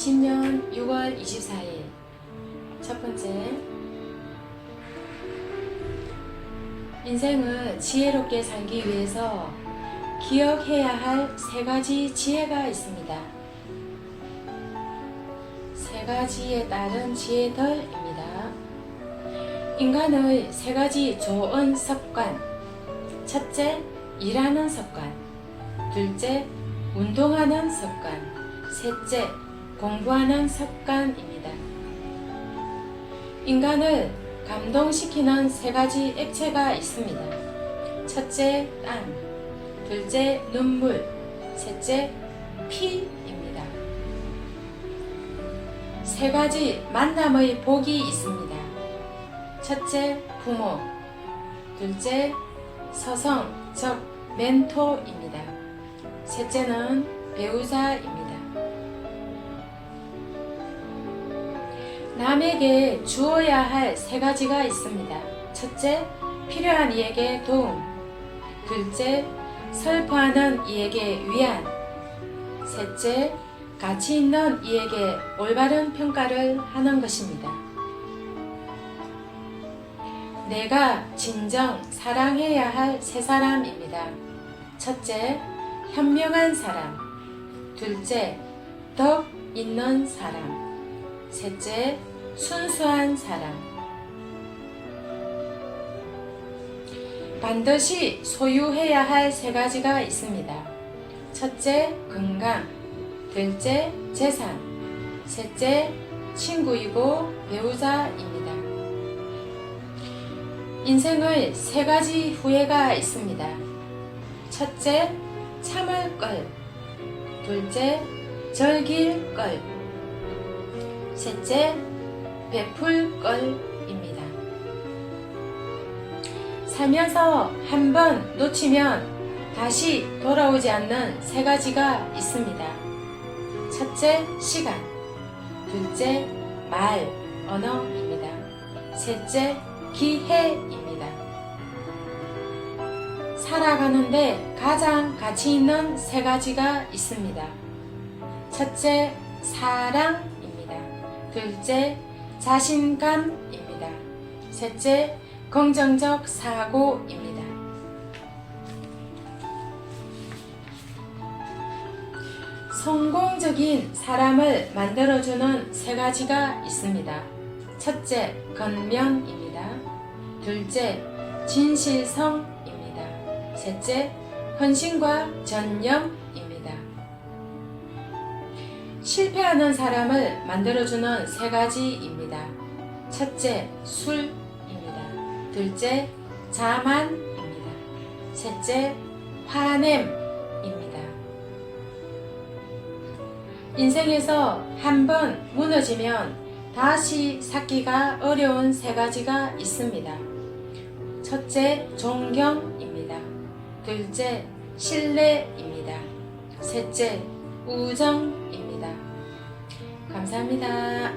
2020년 6월 24일 첫 번째 인생을 지혜롭게 살기 위해서 기억해야 할 세 가지 지혜가 있습니다. 세 가지에 따른 지혜들입니다. 인간의 세 가지 좋은 습관. 첫째, 일하는 습관. 둘째, 운동하는 습관. 셋째, 공부하는 습관입니다. 인간을 감동시키는 세 가지 액체가 있습니다. 첫째, 땀. 둘째, 눈물. 셋째, 피입니다. 세 가지 만남의 복이 있습니다. 첫째, 부모. 둘째, 서성, 즉, 멘토입니다. 셋째는 배우자입니다. 남에게 주어야 할 세 가지가 있습니다. 첫째, 필요한 이에게 도움. 둘째, 슬퍼하는 이에게 위안. 셋째, 가치 있는 이에게 올바른 평가를 하는 것입니다. 내가 진정 사랑해야 할 세 사람입니다. 첫째, 현명한 사람. 둘째, 덕 있는 사람. 셋째, 순수한 사람. 반드시 소유해야 할 세 가지가 있습니다. 첫째, 건강. 둘째, 재산. 셋째, 친구이고 배우자입니다. 인생의 세 가지 후회가 있습니다. 첫째, 참을 걸. 둘째, 즐길 걸. 셋째, 베풀 걸입니다. 살면서 한 번 놓치면 다시 돌아오지 않는 세 가지가 있습니다. 첫째, 시간. 둘째, 말, 언어입니다. 셋째, 기회입니다. 살아가는데 가장 가치 있는 세 가지가 있습니다. 첫째, 사랑입니다. 둘째, 자신감입니다. 셋째, 긍정적 사고입니다. 성공적인 사람을 만들어주는 세 가지가 있습니다. 첫째, 건면입니다. 둘째, 진실성입니다. 셋째, 헌신과 전념입니다. 실패하는 사람을 만들어주는 세 가지입니다. 첫째, 술입니다. 둘째, 자만입니다. 셋째, 화냄입니다. 인생에서 한 번 무너지면 다시 쌓기가 어려운 세 가지가 있습니다. 첫째, 존경입니다. 둘째, 신뢰입니다. 셋째, 우정입니다. 감사합니다.